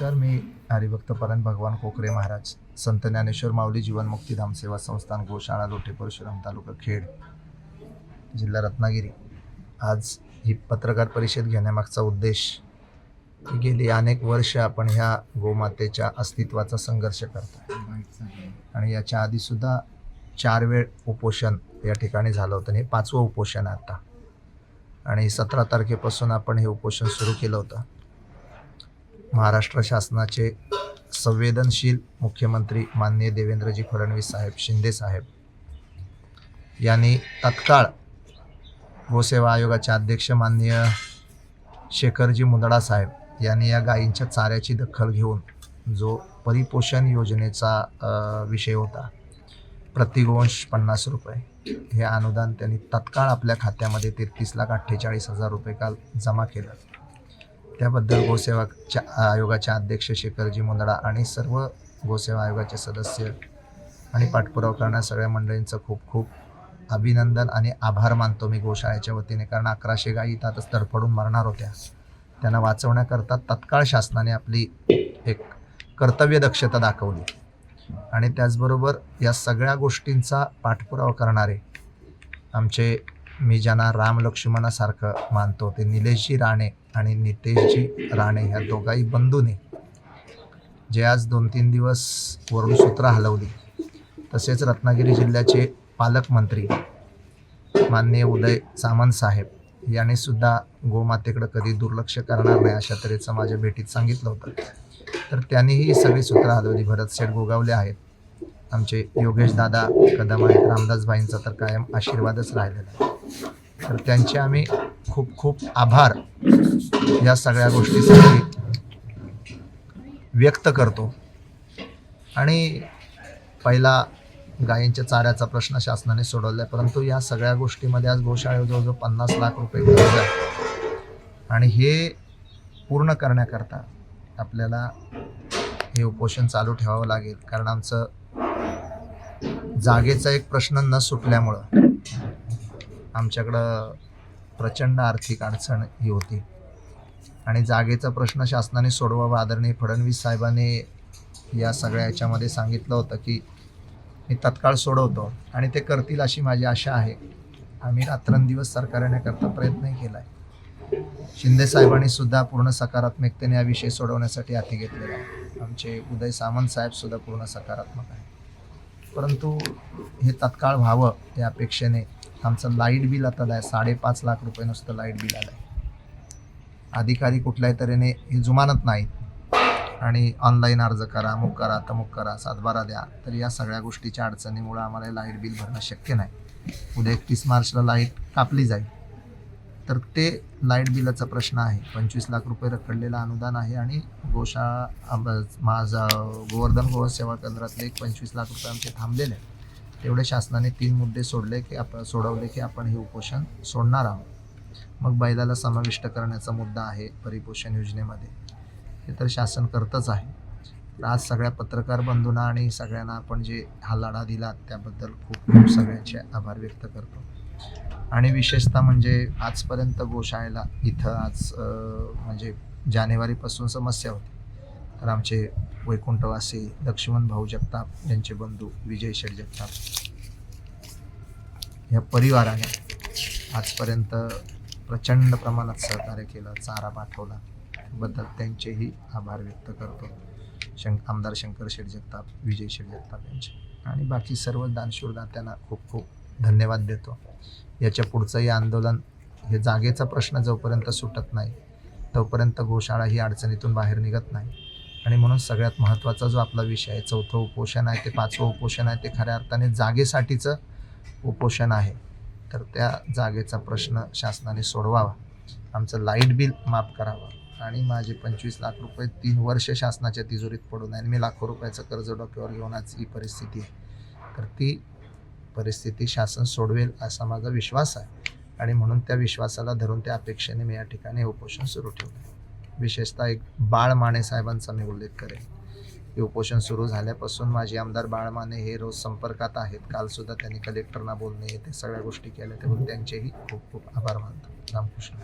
नमस्कार मी हरिभक्त परन भगवान कोकरे महाराज संत ज्ञानेश्वर माऊली जीवन मुक्तीधाम सेवा संस्थान गोशाळा लोटे परशुराम तालुका खेड जिल्हा रत्नागिरी. आज ही पत्रकार परिषद घेण्यामागचा उद्देश की गेली अनेक वर्ष आपण ह्या गोमातेच्या अस्तित्वाचा संघर्ष करतो आणि याच्या आधीसुद्धा चार वेळ उपोषण या ठिकाणी झालं होतं आणि हे पाचवं उपोषण आहे आता. आणि सतरा तारखेपासून आपण हे उपोषण सुरू केलं होतं. महाराष्ट्र शासनाचे संवेदनशील मुख्यमंत्री माननीय देवेंद्रजी फडणवीस साहेब शिंदे साहेब यांनी तत्काळ गोसेवा आयोगाचे अध्यक्ष माननीय शेखरजी मुंदडा साहेब यांनी या गायींच्या चाऱ्याची दखल घेऊन जो परिपोषण योजनेचा विषय होता प्रतिगोंश पन्नास रुपये हे अनुदान त्यांनी तत्काळ आपल्या खात्यामध्ये तेहतीस लाख अठ्ठेचाळीस हजार रुपये काल जमा केलं. त्याबद्दल गोसेवाच्या आयोगाचे अध्यक्ष शेखरजी मुंदडा आणि सर्व गोसेवा आयोगाचे सदस्य आणि पाठपुरावा करणाऱ्या सगळ्या मंडळींचं खूप खूप अभिनंदन आणि आभार मानतो मी गोशाळेच्या वतीने. कारण अकराशे गायी इथं तडफडून मरणार होत्या. त्यांना वाचवण्याकरता तत्काळ शासनाने आपली एक कर्तव्य दक्षता दाखवली. आणि त्याचबरोबर या सगळ्या गोष्टींचा पाठपुरावा करणारे आमचे मी ज्यांना राम लक्ष्मणासारखं मानतो ते निलेशजी राणे आणि नितेशजी राणे ह्या दोघाही बंधूने जे आज दोन तीन दिवस वरून सूत्र हलवली. तसेच रत्नागिरी जिल्ह्याचे पालकमंत्री माननीय उदय सामंत साहेब यांनी सुद्धा गोमातेकडे कधी दुर्लक्ष करणार नाही अशा तऱ्हेचं माझ्या भेटीत सांगितलं होतं. तर त्यांनीही सगळी सूत्र हलवली. भरत शेठ गोगावले आहेत. आमचे योगेश दादा कदम आहेत रामदासबाईंचा तर कायम आशीर्वादच राहिलेला आहे. तर त्यांचे आम्ही खूप खूप आभार या सगळ्या गोष्टीसाठी व्यक्त करतो. आणि पहिला गायींच्या चाऱ्याचा प्रश्न शासनाने सोडवला आहे परंतु या सगळ्या गोष्टीमध्ये आज गोशाळे जवळजवळ पन्नास लाख रुपये खर्च आहे. आणि हे पूर्ण करण्याकरता आपल्याला हे उपोषण चालू ठेवावं लागेल कारण आमचं जागेचा एक प्रश्न न सुटल्यामुळं आमच्याकडं प्रचंड आर्थिक अडचण ही होती. आणि जागेचा प्रश्न शासनाने सोडवावा आदरणीय फडणवीस साहेबांनी या सगळ्या याच्यामध्ये सांगितलं होतं की मी तत्काळ सोडवतो आणि ते करतील अशी माझी आशा आहे. आम्ही रात्रंदिवस सरकारण्याकरता प्रयत्नही केला आहे शिंदे साहेबांनी सुद्धा पूर्ण सकारात्मकतेने हा विषय सोडवण्यासाठी हाती घेतलेला आहे. आमचे उदय सामंत साहेब सुद्धा पूर्ण सकारात्मक आहे परंतु हे तत्काळ व्हावं या अपेक्षेने आमचं लाइट बिल आता आहे साडेपाच लाख रुपये नुसतं लाइट बिल आलं आहे अधिकारी कुठल्याही तऱ्हेने हे जुमानत नाहीत. आणि ऑनलाईन अर्ज करा अमुक करा तमुक करा सातबारा द्या तर या सगळ्या गोष्टीच्या अडचणीमुळे आम्हाला लाइट बिल भरणं शक्य नाही. उद्या एकतीस मार्चला लाइट कापली जाईल. तर ते लाइट बिलाचा प्रश्न आहे. पंचवीस लाख रुपये रखडलेलं अनुदान आहे आणि गोशाळा माझा गोवर्धन गोवा सेवा केंद्रातले एक पंचवीस लाख रुपये आमचे थांबलेले आहेत. तेवढे शासनाने तीन मुद्दे सोडले की आपण सोडवले की आपण हे उपोषण सोडणार आहोत. मग बैलाला समाविष्ट करण्याचा मुद्दा आहे परिपोषण योजनेमध्ये. हे तर शासन करतच आहे. तर आज सगळ्या पत्रकार बंधूंना आणि सगळ्यांना आपण जे हा लढा दिला त्याबद्दल खूप खूप सगळ्यांचे आभार व्यक्त करतो. आणि विशेषतः म्हणजे आजपर्यंत गोशाळेला इथं आज म्हणजे जानेवारीपासून समस्या होती. तर आमचे वैकुंठवासी लक्ष्मण भाऊ जगताप यांचे बंधू विजय शेठ जगताप या परिवाराने आजपर्यंत प्रचंड प्रमाणात सहकार्य केलं चारा पाठवला. बद्दल त्यांचेही आभार व्यक्त करतो. शंक आमदार शंकर शेठ जगताप विजय शेठ जगताप यांचे. आणि बाकी सर्व दानशूर दात्यांना खूप खूप धन्यवाद देतो. याच्या पुढचंही आंदोलन हे जागेचा प्रश्न जोपर्यंत सुटत नाही तोपर्यंत गोशाळा ही अडचणीतून बाहेर निघत नाही. आणि म्हणून सगळ्यात महत्त्वाचा जो आपला विषय आहे चौथं उपोषण आहे ते पाचवं उपोषण आहे ते खऱ्या अर्थाने जागेसाठीचं उपोषण आहे. तर त्या जागेचा प्रश्न शासनाने सोडवावा. आमचं लाइट बिल माफ करावं. आणि माझे पंचवीस लाख रुपये तीन वर्ष शासनाच्या तिजोरीत पडून आहे आणि मी लाखो रुपयाचं कर्ज डोक्यावर घेऊन आज ही परिस्थिती आहे. तर ती परिस्थिती शासन सोडवेल असा माझा विश्वास आहे. आणि म्हणून त्या विश्वासाला धरून त्या अपेक्षेने मी या ठिकाणी उपोषण सुरू ठेवलं विशेषतः एक बाळ माने साहेबांचा मी उल्लेख करेन. की उपोषण सुरू झाल्यापासून माझे आमदार बाळ माने हे रोज संपर्कात आहेत. कालसुद्धा त्यांनी कलेक्टरना बोलणे ते सगळ्या गोष्टी केल्या त्यामुळे त्यांचेही खूप खूप आभार मानतो. रामकृष्ण.